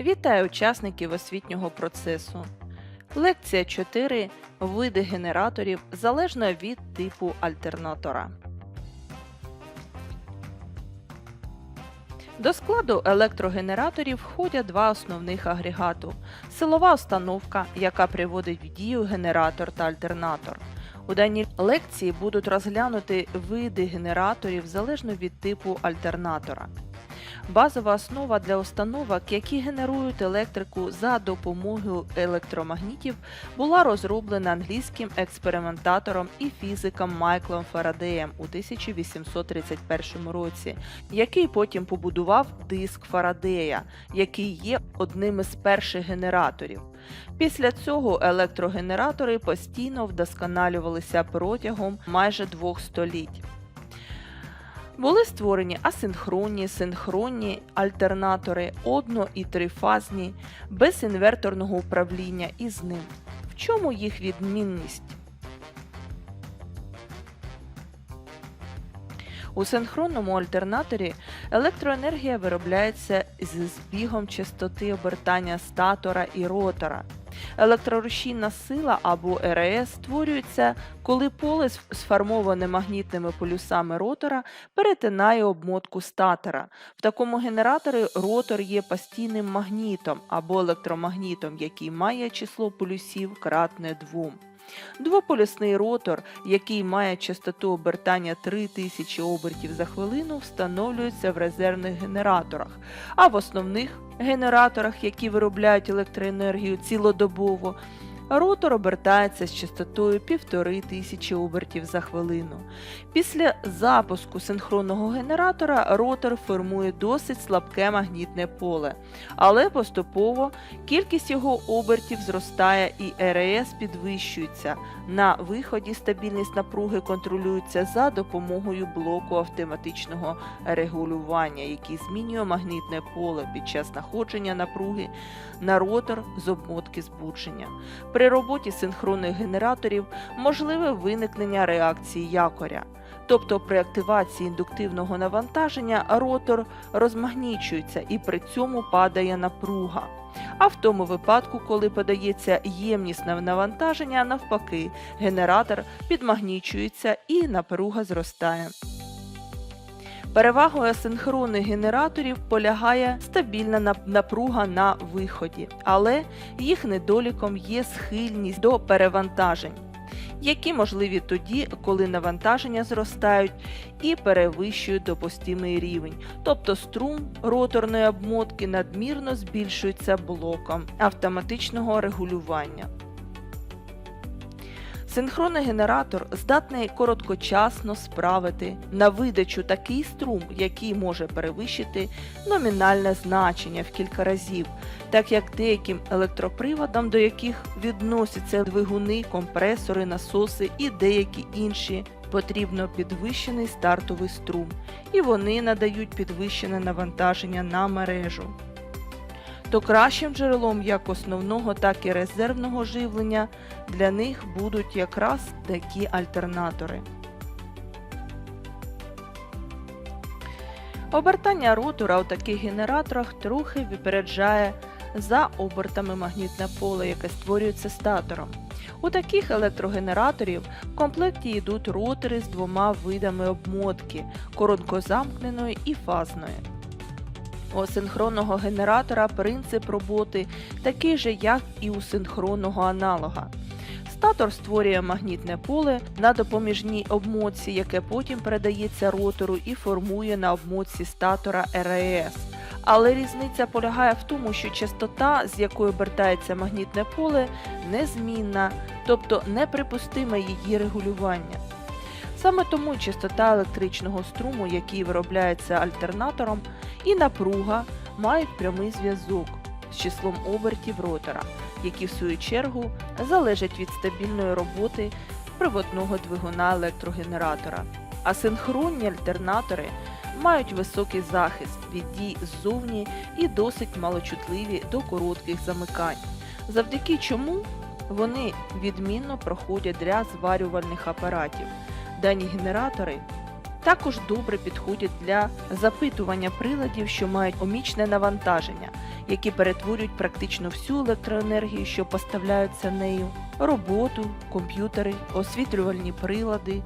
Вітаю учасників освітнього процесу. Лекція 4. Види генераторів залежно від типу альтернатора. До складу електрогенераторів входять два основних агрегату: силова установка, яка приводить в дію генератор та альтернатор. У даній лекції будуть розглянути види генераторів залежно від типу альтернатора. Базова основа для установок, які генерують електрику за допомогою електромагнітів, була розроблена англійським експериментатором і фізиком Майклом Фарадеєм у 1831 році, який потім побудував диск Фарадея, який є одним із перших генераторів. Після цього електрогенератори постійно вдосконалювалися протягом майже двох століть. Були створені асинхронні, синхронні альтернатори, одно- і трифазні, без інверторного управління із ним. В чому їх відмінність? У синхронному альтернаторі електроенергія виробляється зі збігом частоти обертання статора і ротора. Електрорушійна сила або РС створюється, коли поле сформоване магнітними полюсами ротора перетинає обмотку статора. В такому генераторі ротор є постійним магнітом або електромагнітом, який має число полюсів кратне 2. Двополюсний ротор, який має частоту обертання 3000 обертів за хвилину, встановлюється в резервних генераторах, а в основних генераторах, які виробляють електроенергію цілодобово, ротор обертається з частотою 1500 обертів за хвилину. Після запуску синхронного генератора ротор формує досить слабке магнітне поле, але поступово кількість його обертів зростає і РС підвищується. На виході стабільність напруги контролюється за допомогою блоку автоматичного регулювання, який змінює магнітне поле під час знаходження напруги на ротор з обмотки збудження. При роботі синхронних генераторів можливе виникнення реакції якоря. Тобто при активації індуктивного навантаження ротор розмагнічується і при цьому падає напруга. А в тому випадку, коли подається ємнісне навантаження, навпаки, генератор підмагнічується і напруга зростає. Перевагою асинхронних генераторів полягає стабільна напруга на виході, але їх недоліком є схильність до перевантажень, які можливі тоді, коли навантаження зростають і перевищують допустимий рівень, тобто струм роторної обмотки надмірно збільшується блоком автоматичного регулювання. Синхронний генератор здатний короткочасно справити на видачу такий струм, який може перевищити номінальне значення в кілька разів, так як деяким електроприводам, до яких відносяться двигуни, компресори, насоси і деякі інші, потрібно підвищений стартовий струм, і вони надають підвищене навантаження на мережу. То кращим джерелом як основного, так і резервного живлення для них будуть якраз такі альтернатори. Обертання ротора у таких генераторах трохи випереджає за обертами магнітне поле, яке створюється статором. У таких електрогенераторів в комплекті йдуть ротори з двома видами обмотки короткозамкненої і фазної. У синхронного генератора принцип роботи такий же, як і у синхронного аналога. Статор створює магнітне поле на допоміжній обмотці, яке потім передається ротору і формує на обмотці статора РЕС. Але різниця полягає в тому, що частота, з якою обертається магнітне поле, незмінна, тобто неприпустиме її регулювання. Саме тому частота електричного струму, який виробляється альтернатором, і напруга мають прямий зв'язок з числом обертів ротора, які в свою чергу залежать від стабільної роботи приводного двигуна електрогенератора. А синхронні альтернатори мають високий захист від дій ззовні і досить малочутливі до коротких замикань, завдяки чому вони відмінно проходять ряд зварювальних апаратів. Дані генератори також добре підходять для запитування приладів, що мають омічне навантаження, які перетворюють практично всю електроенергію, що поставляються нею, роботу, комп'ютери, освітлювальні прилади,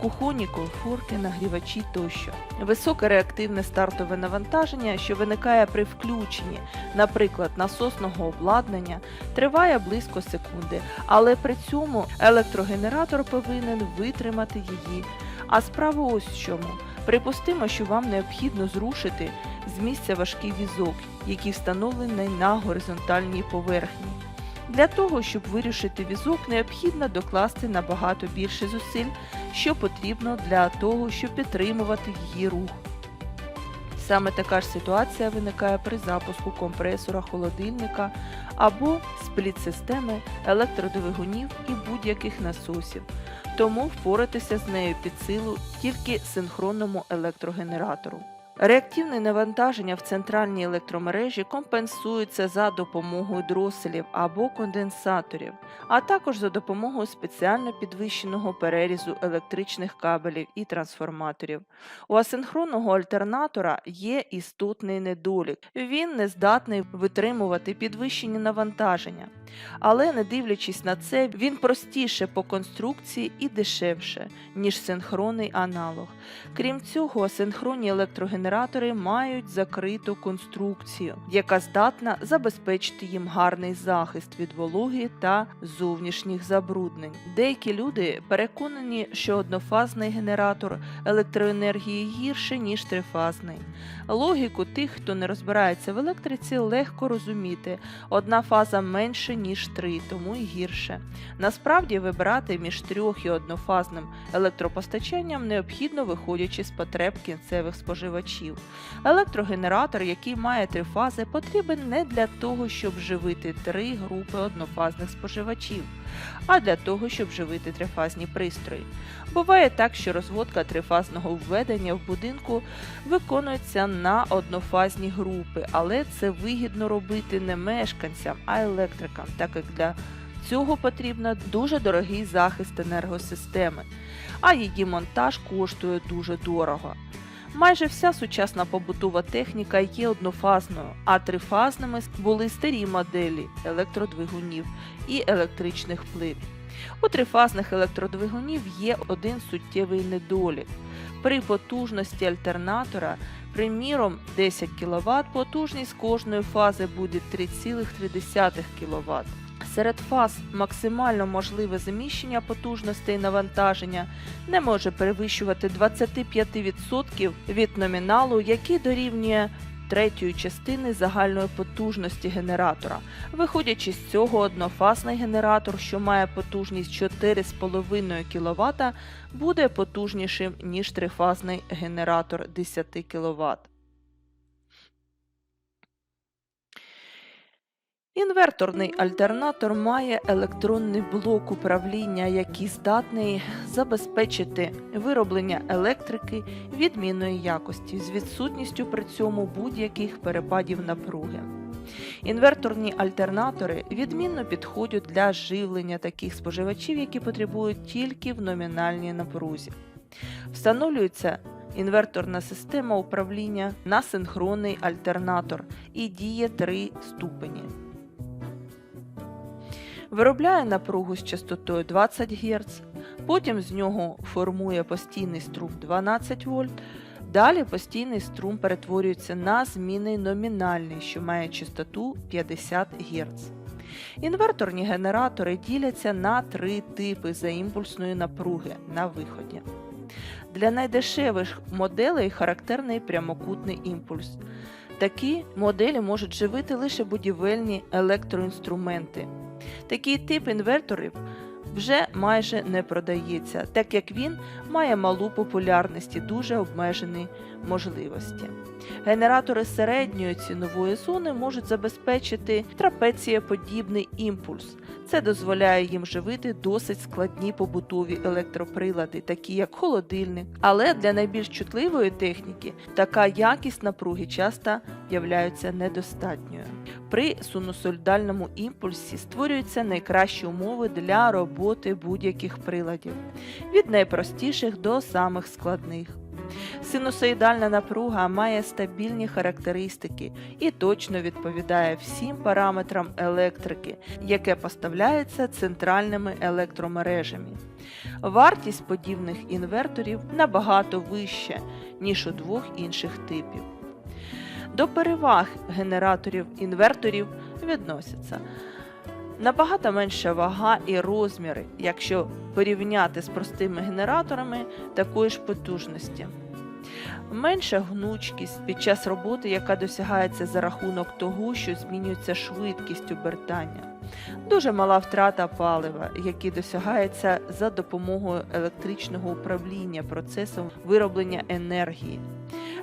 кухонні комфорки, нагрівачі тощо. Високе реактивне стартове навантаження, що виникає при включенні, наприклад, насосного обладнання, триває близько секунди, але при цьому електрогенератор повинен витримати її. А справа ось в чому. Припустимо, що вам необхідно зрушити з місця важкий візок, який встановлений на горизонтальній поверхні. Для того, щоб вирішити візок, необхідно докласти набагато більше зусиль, що потрібно для того, щоб підтримувати її рух. Саме така ж ситуація виникає при запуску компресора холодильника або спліт-системи електродвигунів і будь-яких насосів, тому впоратися з нею під силу тільки синхронному електрогенератору. Реактивне навантаження в центральній електромережі компенсується за допомогою дроселів або конденсаторів, а також за допомогою спеціально підвищеного перерізу електричних кабелів і трансформаторів. У асинхронного альтернатора є істотний недолік. Він не здатний витримувати підвищені навантаження. Але не дивлячись на це, він простіше по конструкції і дешевше, ніж синхронний аналог. Крім цього, асинхронні електрогенератори мають закриту конструкцію, яка здатна забезпечити їм гарний захист від вологи та зовнішніх забруднень. Деякі люди переконані, що однофазний генератор електроенергії гірше, ніж трифазний. Логіку тих, хто не розбирається в електриці, легко розуміти. Одна фаза менше, ніж три, тому і гірше. Насправді вибирати між трьох і однофазним електропостачанням необхідно виходячи з потреб кінцевих споживачів. Електрогенератор, який має три фази, потрібен не для того, щоб живити три групи однофазних споживачів, а для того, щоб живити трифазні пристрої. Буває так, що розводка трифазного введення в будинку виконується на однофазні групи, але це вигідно робити не мешканцям, а електрикам, так як для цього потрібно дуже дорогий захист енергосистеми, а її монтаж коштує дуже дорого. Майже вся сучасна побутова техніка є однофазною, а трифазними були старі моделі електродвигунів і електричних плит. У трифазних електродвигунів є один суттєвий недолік. При потужності альтернатора, приміром 10 кВт, потужність кожної фази буде 3,3 кВт. Серед фаз максимально можливе заміщення потужностей навантаження не може перевищувати 25% від номіналу, який дорівнює третьої частини загальної потужності генератора. Виходячи з цього, однофазний генератор, що має потужність 4,5 кВт, буде потужнішим, ніж трифазний генератор 10 кВт. Інверторний альтернатор має електронний блок управління, який здатний забезпечити вироблення електрики відмінної якості з відсутністю при цьому будь-яких перепадів напруги. Інверторні альтернатори відмінно підходять для живлення таких споживачів, які потребують тільки в номінальній напрузі. Встановлюється інверторна система управління на синхронний альтернатор і діє три ступені. Виробляє напругу з частотою 20 Гц, потім з нього формує постійний струм 12 вольт. Далі постійний струм перетворюється на змінний номінальний, що має частоту 50 Гц. Інверторні генератори діляться на три типи за імпульсної напруги на виході. Для найдешевих моделей характерний прямокутний імпульс. Такі моделі можуть живити лише будівельні електроінструменти. Такий тип інверторів вже майже не продається, так як він має малу популярність і дуже обмежені можливості. Генератори середньої цінової зони можуть забезпечити трапецієподібний імпульс. Це дозволяє їм живити досить складні побутові електроприлади, такі як холодильник. Але для найбільш чутливої техніки така якість напруги часто являється недостатньою. При синусоїдальному імпульсі створюються найкращі умови для роботи будь-яких приладів від найпростіших до самих складних. Синусоїдальна напруга має стабільні характеристики і точно відповідає всім параметрам електрики, яке поставляється центральними електромережами. Вартість подібних інверторів набагато вища, ніж у двох інших типів. До переваг генераторів інверторів відносяться набагато менша вага і розміри, якщо порівняти з простими генераторами такої ж потужності. Менша гнучкість під час роботи, яка досягається за рахунок того, що змінюється швидкість обертання. Дуже мала втрата палива, який досягається за допомогою електричного управління процесом вироблення енергії.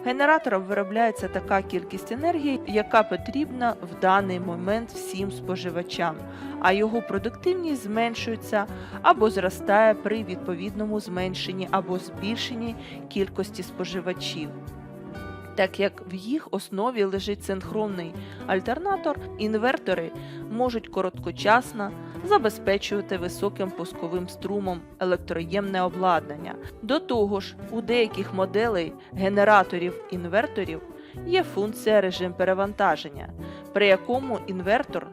Генератором виробляється така кількість енергії, яка потрібна в даний момент всім споживачам, а його продуктивність зменшується або зростає при відповідному зменшенні або збільшенні кількості споживачів. Так як в їх основі лежить синхронний альтернатор, інвертори можуть короткочасно забезпечувати високим пусковим струмом електроємне обладнання. До того ж, у деяких моделей генераторів інверторів є функція режим перевантаження, при якому інвертор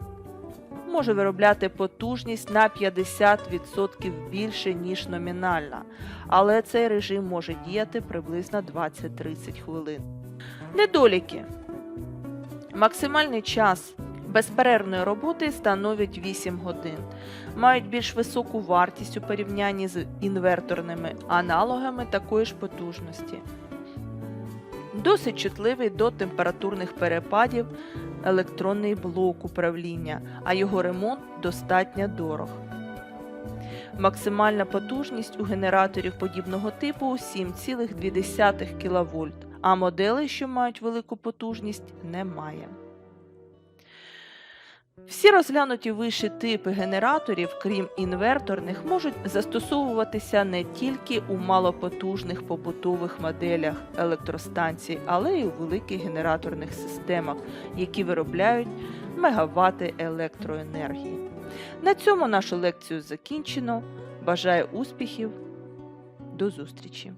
може виробляти потужність на 50% більше, ніж номінальна, але цей режим може діяти приблизно 20-30 хвилин. Недоліки. Максимальний час безперервної роботи становить 8 годин. Мають більш високу вартість у порівнянні з інверторними аналогами такої ж потужності. Досить чутливий до температурних перепадів електронний блок управління, а його ремонт достатньо дорог. Максимальна потужність у генераторів подібного типу 7,2 кВт, а моделей, що мають велику потужність, немає. Всі розглянуті вище типи генераторів, крім інверторних, можуть застосовуватися не тільки у малопотужних побутових моделях електростанцій, але й у великих генераторних системах, які виробляють мегавати електроенергії. На цьому нашу лекцію закінчено. Бажаю успіхів. До зустрічі!